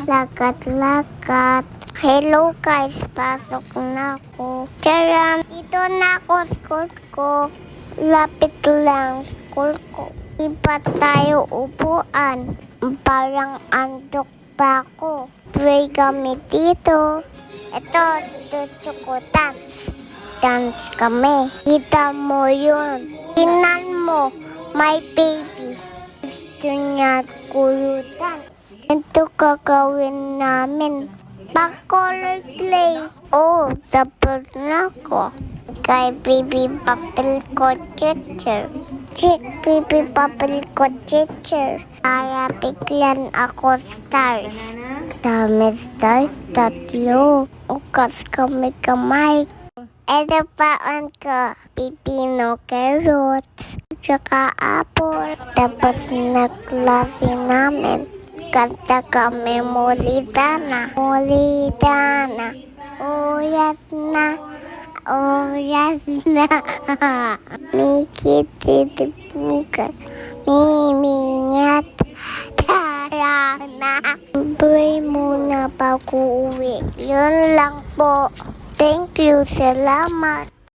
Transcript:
Lakat-lakat. Hello guys, pasok na ako. Charan, dito na ako school ko. Lapit lang school ko. Iba tayo upuan. Parang andok pa ako. Pray kami dito. Ito, dito ko dance. Dance kami. Kita mo yun. Tinan mo, my baby. Gusto niya kulo dance. Ito gagawin namin. Pag-color clay. Oh, tapos na ko. Kay baby papel ko teacher. Chick baby papel ko teacher. Para biglan ako stars. Dami stars, tatlo. Ukas kami kamay. Ito paon ko, pipino carrots, tsaka apple. Tapos naklase namin. Kanta kami mulitana, mulitana. Uyas na, uyas na. Miki titipukan, miminyat. Tara na. Pray muna bago uwi. Yun lang po. Thank you. Salamat.